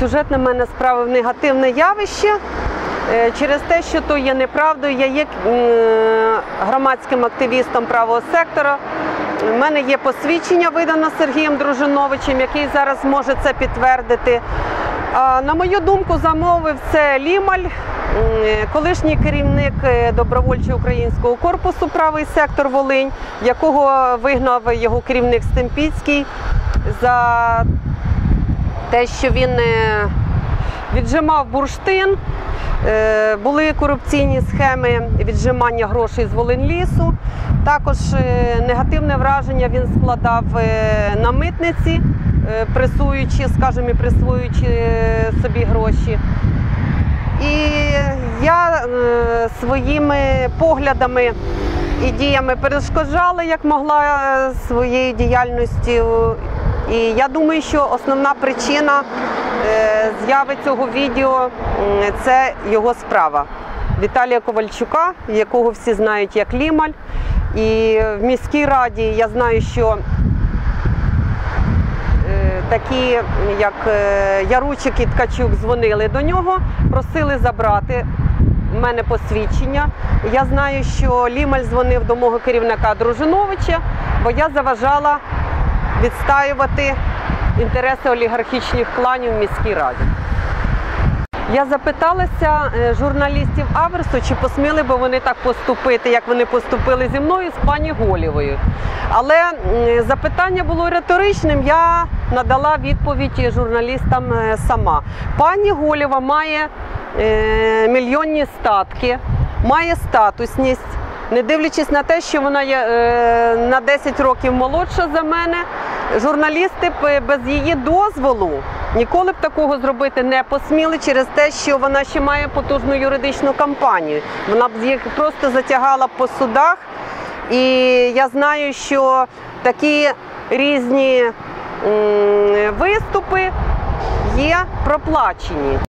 сюжет на мене справив негативне явище. Е, Через те, що то є неправдою, я є громадським активістом правого сектора. У мене є посвідчення, видано Сергієм Дружиновичем, який зараз може це підтвердити. На мою думку, замовив це Лімаль, колишній керівник е, добровольчого українського корпусу Правий сектор Волинь, якого вигнав його керівник Стемпіцький за те, що він е, віджимав бурштин. Е, Були корупційні схеми віджимання грошей з Волинлісу. Також е, негативне враження він складав на митниці, пресуючи, скажімо, присвоюючи собі гроші. І я своїми поглядами і діями перешкоджала, як могла своєю діяльністю. І я думаю, що основна причина е, зяви цього відео це його справа. Віталія Ковальчука, якого всі знають як Лімаль. І в міській раді я знаю, що Е, такі, як е, Яручик і Ткачук, дзвонили до нього, просили забрати в мене посвідчення. Я знаю, що Лімаль дзвонив до мого керівника Дружиновича, бо я заважала відстаювати інтереси олігархічних кланів в міській раді. Я запиталася е, журналістів Аверсу, чи посміли би вони так поступити, як вони поступили зі мною з пані Голєвою. Але запитання було риторичним. Я надала відповідь журналістам е, сама. Пані Голєва має е, мільйонні статки, має статусність. Не дивлячись на те, що вона є е, на 10 років молодша за мене, журналісти б без її дозволу ніколи б такого зробити не посміли через те, що вона ще має потужну юридичну кампанію. Вона б їх просто затягала по судах. І я знаю, що такі різні виступи є проплачені.